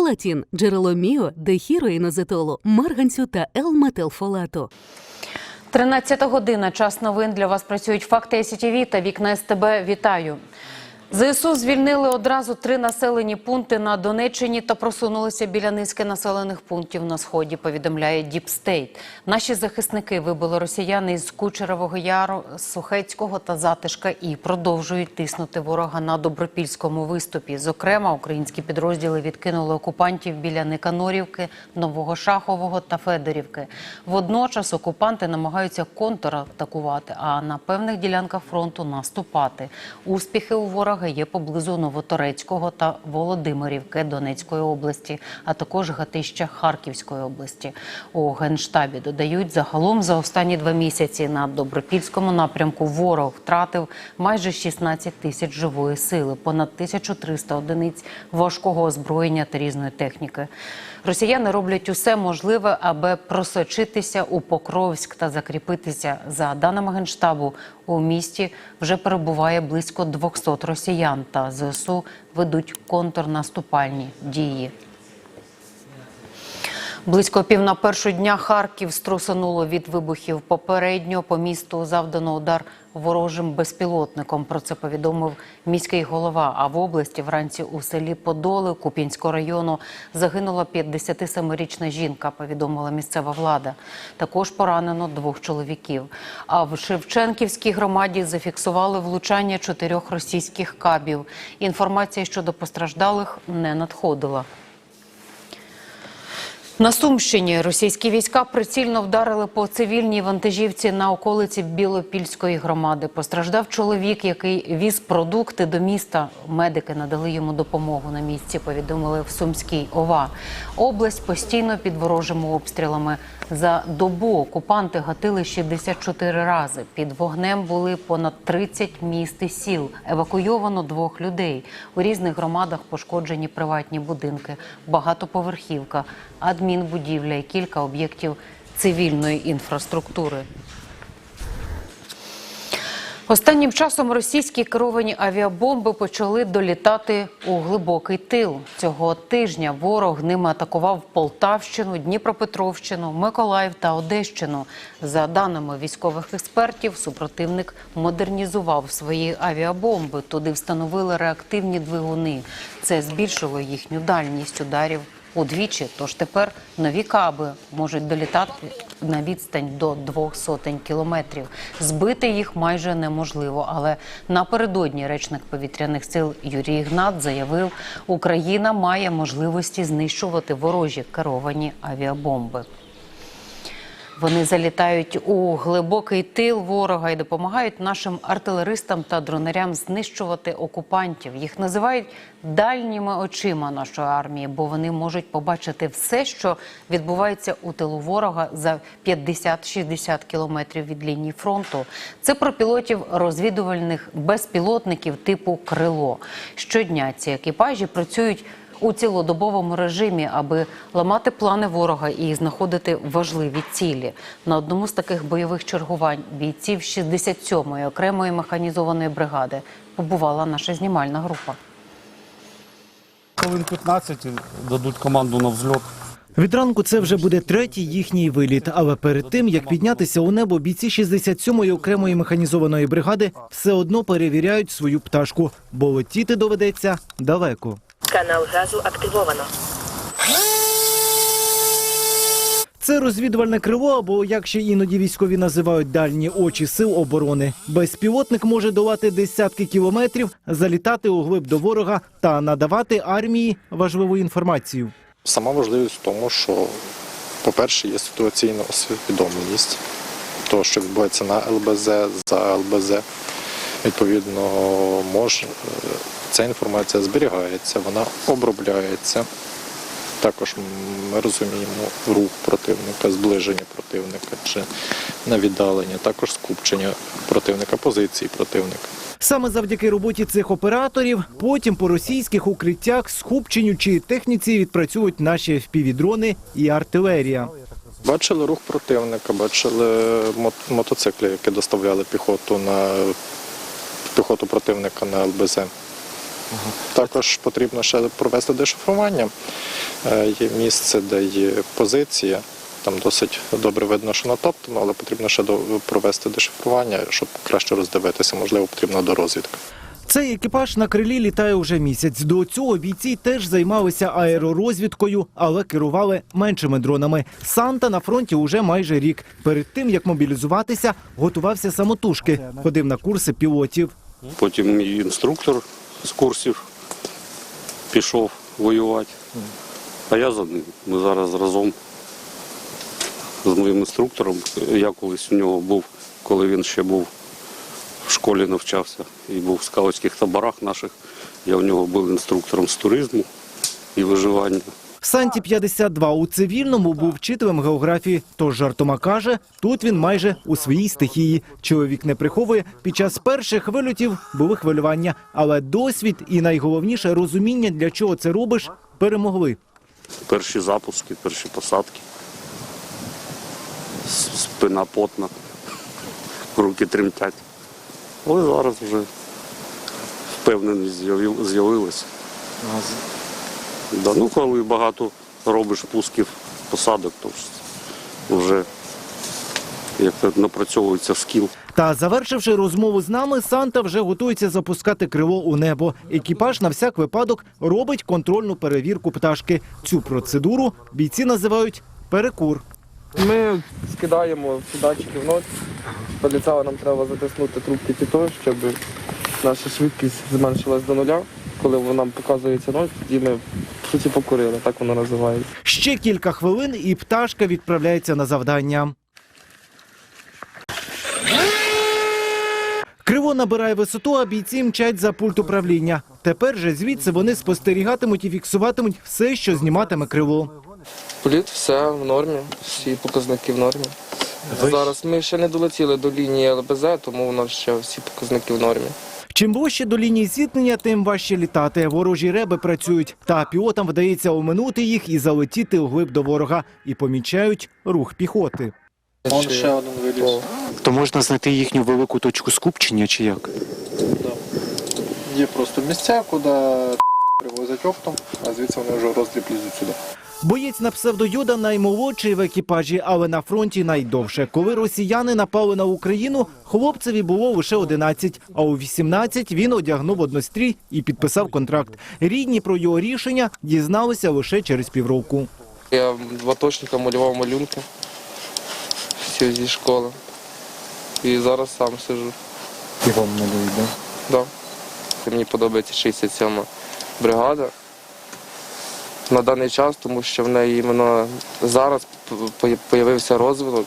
Фолатін – джерело міо, дехіроїнозетолу, марганцю та Л-метилфолату. 13 година. Час новин для вас працюють факти СІТІВІ та вікна СТБ. Вітаю. ЗСУ звільнили одразу три населені пункти на Донеччині та просунулися біля низки населених пунктів на сході. Повідомляє Діпстейт. Наші захисники вибили росіян із Кучерового Яру, Сухецького та Затишка і продовжують тиснути ворога на добропільському виступі. Зокрема, українські підрозділи відкинули окупантів біля Никанорівки, Нового Шахового та Федорівки. Водночас окупанти намагаються контратакувати, а на певних ділянках фронту наступати. Успіхи у ворога є поблизу Новоторецького та Володимирівки Донецької області, а також Гатища Харківської області. У генштабі додають загалом за останні два місяці на добропільському напрямку ворог втратив майже 16 тисяч живої сили, понад 1300 одиниць важкого озброєння та різної техніки. Росіяни роблять усе можливе, аби просочитися у Покровськ та закріпитися. За даними генштабу, у місті вже перебуває близько 200 росіян. Та ЗСУ ведуть контрнаступальні дії. Близько пів на першу дня Харків струсануло від вибухів. Попередньо по місту завдано удар ворожим безпілотником. Про це повідомив міський голова. А в області вранці у селі Подоли Куп'янського району загинула 57-річна жінка. Повідомила місцева влада. Також поранено двох чоловіків. А в Шевченківській громаді зафіксували влучання чотирьох російських кабів. Інформація щодо постраждалих не надходила. На Сумщині російські війська прицільно вдарили по цивільній вантажівці на околиці Білопільської громади. Постраждав чоловік, який віз продукти до міста. Медики надали йому допомогу на місці. Повідомили в Сумській ОВА. Область постійно під ворожими обстрілами. За добу окупанти гатили 64 рази. Під вогнем були понад 30 міст і сіл. Евакуйовано двох людей. У різних громадах пошкоджені приватні будинки, багатоповерхівка, адмінбудівля і кілька об'єктів цивільної інфраструктури. Останнім часом російські керовані авіабомби почали долітати у глибокий тил. Цього тижня ворог ними атакував Полтавщину, Дніпропетровщину, Миколаїв та Одещину. За даними військових експертів, супротивник модернізував свої авіабомби. Туди встановили реактивні двигуни. Це збільшило їхню дальність ударів удвічі. Тож тепер нові каби можуть долітати на відстань до двох сотень кілометрів. Збити їх майже неможливо. Але напередодні речник повітряних сил Юрій Ігнат заявив, Україна має можливості знищувати ворожі керовані авіабомби. Вони залітають у глибокий тил ворога і допомагають нашим артилеристам та дронарям знищувати окупантів. Їх називають дальніми очима нашої армії, бо вони можуть побачити все, що відбувається у тилу ворога за 50-60 кілометрів від лінії фронту. Це про пілотів розвідувальних безпілотників типу крило. Щодня ці екіпажі працюють у цілодобовому режимі, аби ламати плани ворога і знаходити важливі цілі. На одному з таких бойових чергувань бійців 67-ї окремої механізованої бригади побувала наша знімальна група. Хвилин 15 дадуть команду на взльот. Від ранку це вже буде третій їхній виліт. Але перед тим як піднятися у небо, бійці 67-ї окремої механізованої бригади все одно перевіряють свою пташку, бо летіти доведеться далеко. Канал газу активовано. Це розвідувальне крило, або як ще іноді військові називають дальні очі сил оборони. Безпілотник може долати десятки кілометрів, залітати у глиб до ворога та надавати армії важливу інформацію. Сама важливість в тому, що, по-перше, є ситуаційна усвідомленість того, що відбувається на ЛБЗ, за ЛБЗ. Відповідно, мож, ця інформація зберігається, вона обробляється. Також ми розуміємо рух противника, зближення противника чи на віддалення, також скупчення противника, позиції противника. Саме завдяки роботі цих операторів потім по російських укриттях, скупченню чи техніці відпрацюють наші впівдрони і артилерія. Бачили рух противника, бачили мотоцикли, які доставляли піхоту на піхоту противника на ЛБЗ. Також потрібно ще провести дешифрування Е, Є місце, де є позиція. Там досить добре видно, що натоптано, але потрібно ще провести дешифрування, щоб краще роздивитися. Можливо, потрібна дорозвідка. Цей екіпаж на крилі літає уже місяць. До цього бійці теж займалися аеророзвідкою, але керували меншими дронами. Санта на фронті уже майже рік. Перед тим як мобілізуватися, готувався самотужки, ходив на курси пілотів. Потім мій інструктор з курсів пішов воювати. А я за ним. Ми зараз разом з моїм інструктором. Я колись у нього був, коли він ще був в школі навчався і був в скаутських таборах наших. Я у нього був інструктором з туризму і виживання. Санті 52 у цивільному був вчителем географії. Тож жартома каже, тут він майже у своїй стихії. Чоловік не приховує під час перших вильотів були хвилювання, але досвід і найголовніше розуміння, для чого це робиш, перемогли. Перші запуски, перші посадки. Спина потна, руки тремтять. Але зараз вже впевненість з'явилася. Да, ну, коли багато робиш пусків посадок, то вже як напрацьовується скіл. Та завершивши розмову з нами, Санта вже готується запускати крило у небо. Екіпаж на всяк випадок робить контрольну перевірку пташки. Цю процедуру бійці називають перекур. Ми скидаємо датчики в ночь. Для нам треба затиснути трубки ті щоб наша швидкість зменшилась до нуля. Коли нам показується ночь, тоді ми в суті покурили, так воно називається. Ще кілька хвилин, і пташка відправляється на завдання. Криво набирає висоту, а бійці мчать за пульт управління. Тепер же звідси вони спостерігатимуть і фіксуватимуть все, що зніматиме криво. Політ все в нормі, всі показники в нормі. Зараз ми ще не долетіли до лінії ЛБЗ, тому у нас ще всі показники в нормі. Чим ближче до лінії зіткнення, тим важче літати. Ворожі реби працюють, та пілотам вдається оминути їх і залетіти вглиб до ворога. І помічають рух піхоти. Ще один виліз. То можна знайти їхню велику точку скупчення чи як? Є просто місця, куди привозять оптом, а звідси вони вже роздріб лізуть сюди. Боєць на псевдоюда наймолодший в екіпажі, але на фронті найдовше. Коли росіяни напали на Україну, хлопцеві було лише 11, а у 18 він одягнув однострій і підписав контракт. Рідні про його рішення дізналися лише через півроку. Я ватошника малював малюнки всі зі школи. І зараз сам сижу. І вам малюють, так? Да. Мені подобається 67 бригада на даний час, тому що в неї іменно зараз з'явився розвиток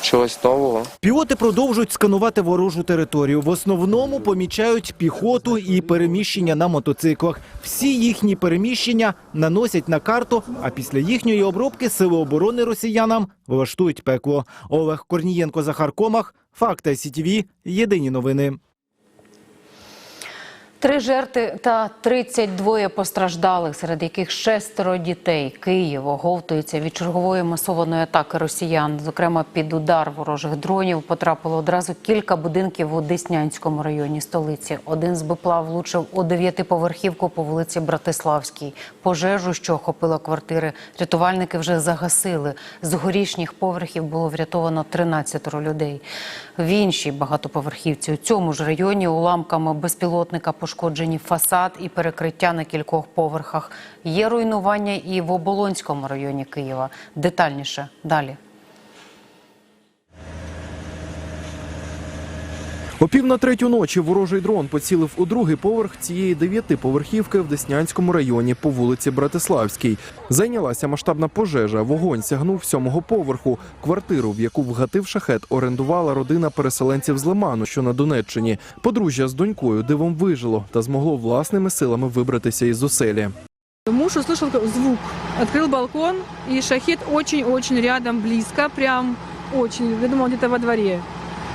чогось нового. Пілоти продовжують сканувати ворожу територію. В основному помічають піхоту і переміщення на мотоциклах. Всі їхні переміщення наносять на карту, а після їхньої обробки сили оборони росіянам влаштують пекло. Олег Корнієнко, Захар Комах, Факти СІТВ, Єдині новини. Три жертви та 32 постраждалих, серед яких шестеро дітей. Київ оговтується від чергової масованої атаки росіян. Зокрема, під удар ворожих дронів потрапило одразу кілька будинків у Деснянському районі столиці. Один з БПЛА влучив у дев'ятиповерхівку по вулиці Братиславській. Пожежу, що охопила квартири, рятувальники вже загасили. З горішніх поверхів було врятовано 13 людей. В іншій багатоповерхівці у цьому ж районі уламками безпілотника пошкоджені фасад і перекриття на кількох поверхах. Є руйнування і в Оболонському районі Києва. Детальніше далі. О пів на третю ночі ворожий дрон поцілив у другий поверх цієї дев'ятиповерхівки в Деснянському районі по вулиці Братиславській. Зайнялася масштабна пожежа. Вогонь сягнув сьомого поверху. Квартиру, в яку вгатив шахет, орендувала родина переселенців з Лиману, що на Донеччині. Подружжя з донькою дивом вижило та змогло власними силами вибратися із оселі. Муж услышал звук, открыл балкон, и шахет очень-очень рядом, близко, прям очень, я думала, где-то во дворе.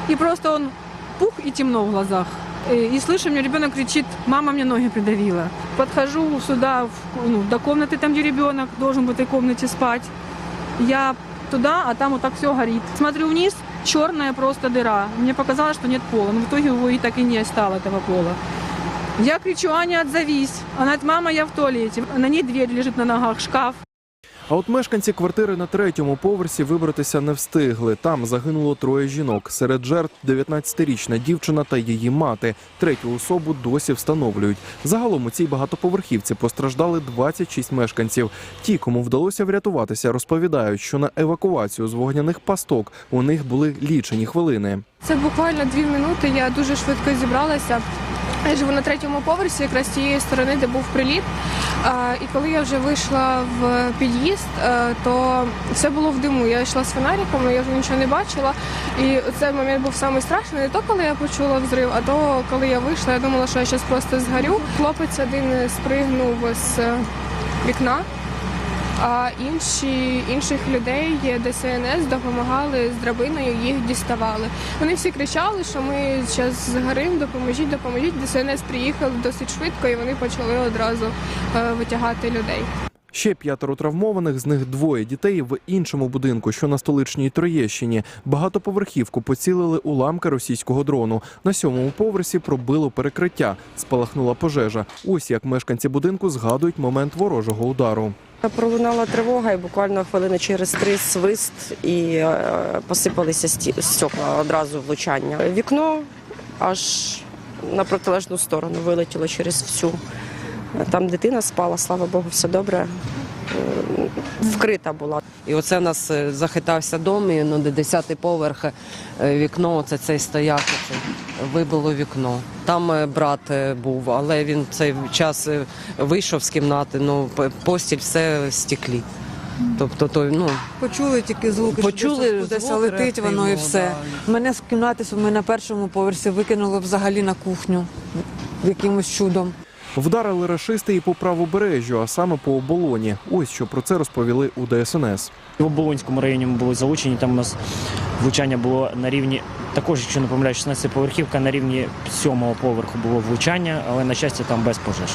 И просто он пух и темно в глазах. Э, И слышу, мне ребенок кричит, мама мне ноги придавила. Подхожу сюда, в- ну, до комнаты, там, где ребенок должен в этой комнате спать. Я туда, а там вот так все горит. Смотрю вниз, черная просто дыра. Мне показалось, что нет пола. Но в итоге его и так и не стало, этого пола. Я кричу, Аня, отзовись. Она говорит, мама, я в туалете. На ней дверь лежит на ногах, шкаф. А от мешканці квартири на третьому поверсі вибратися не встигли. Там загинуло троє жінок. Серед жертв 19-річна дівчина та її мати. Третю особу досі встановлюють. Загалом у цій багатоповерхівці постраждали 26 мешканців. Ті, кому вдалося врятуватися, розповідають, що на евакуацію з вогняних пасток у них були лічені хвилини. Це буквально дві минути. Я дуже швидко зібралася. Я живу на третьому поверсі, якраз тієї сторони, де був приліт. І коли я вже вийшла в під'їзд, е, то все було в диму. Я йшла з фонариком, я вже нічого не бачила. І цей момент був самий страшний. Не то, коли я почула взрив, а то коли я вийшла, я думала, що я зараз просто згорю. Хлопець один спригнув з вікна. А інші інших людей ДСНС допомагали з драбиною, їх діставали. Вони всі кричали, що ми зараз згоримо, допоможіть, допоможіть. ДСНС приїхав досить швидко, і вони почали одразу е, витягати людей. Ще п'ятеро травмованих, з них двоє дітей в іншому будинку, що на столичній Троєщині. Багатоповерхівку поцілили уламки російського дрону. На сьомому поверсі пробило перекриття. Спалахнула пожежа. Ось як мешканці будинку згадують момент ворожого удару. Пролунала тривога, і буквально хвилини через три свист і е, посипалися стекла одразу влучання. Вікно аж на протилежну сторону вилетіло через всю. Там дитина спала, слава Богу, все добре. Вкрита була. І оце в нас е, захитався дом, і ну, де 10-й поверх е, вікно, оце цей стояк, оце, вибило вікно. Там е, брат був, але він цей час вийшов з кімнати, ну, постіль все в стеклі. Тобто, то, ну, Почули тільки звуки, Почули що десь звук летить воно і реактивного, все. Мене з кімнати ми на першому поверсі викинуло взагалі на кухню якимось чудом. Вдарили рашисти і по правобережжю, а саме по оболоні. Ось що про це розповіли у ДСНС. В Оболонському районі ми були залучені. Там у нас влучання було на рівні, також, якщо не помиляюсь, 16 поверхівка, на рівні 7-го поверху було влучання, але на щастя там без пожеж.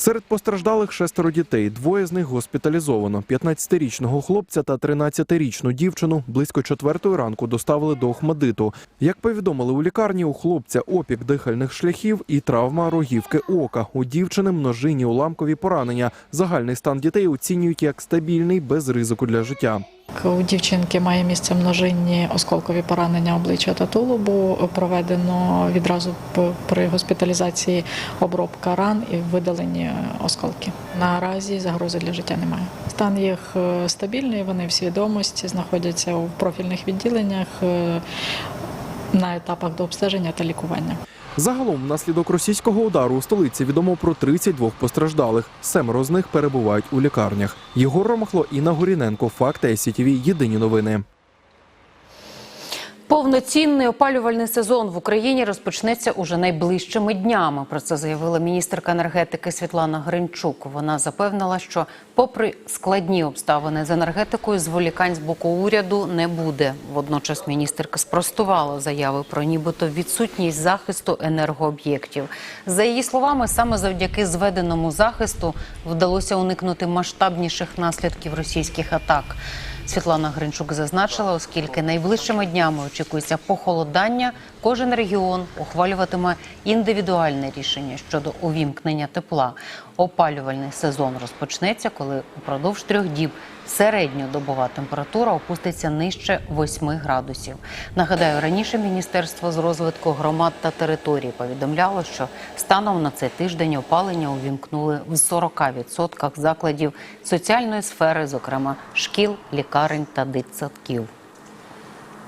Серед постраждалих шестеро дітей. Двоє з них госпіталізовано. 15-річного хлопця та 13-річну дівчину близько четвертої ранку доставили до Охмадиту. Як повідомили у лікарні, у хлопця опік дихальних шляхів і травма рогівки ока. У дівчини множинні уламкові поранення. Загальний стан дітей оцінюють як стабільний, без ризику для життя. У дівчинки має місце множинні осколкові поранення обличчя та тулубу. Проведено відразу при госпіталізації обробка ран і видалені осколки. Наразі загрози для життя немає. Стан їх е, стабільний, вони в свідомості знаходяться у профільних відділеннях е, на етапах до обстеження та лікування. Загалом, внаслідок російського удару у столиці відомо про 32 постраждалих. Семеро з них перебувають у лікарнях. Єгор Ромахло, Інна Горіненко. Факти СІТВ. Єдині новини. Повноцінний опалювальний сезон в Україні розпочнеться уже найближчими днями. Про це заявила міністерка енергетики Світлана Гринчук. Вона запевнила, що, попри складні обставини з енергетикою, зволікань з боку уряду не буде. Водночас міністерка спростувала заяви про нібито відсутність захисту енергооб'єктів. За її словами, саме завдяки зведеному захисту вдалося уникнути масштабніших наслідків російських атак. Світлана Гринчук зазначила, оскільки найближчими днями очікується похолодання, кожен регіон ухвалюватиме індивідуальне рішення щодо увімкнення тепла. Опалювальний сезон розпочнеться, коли упродовж трьох діб середньодобова температура опуститься нижче 8 градусів. Нагадаю, раніше міністерство з розвитку громад та територій повідомляло, що станом на цей тиждень опалення увімкнули в 40% закладів соціальної сфери, зокрема шкіл, лікарень та дитсадків.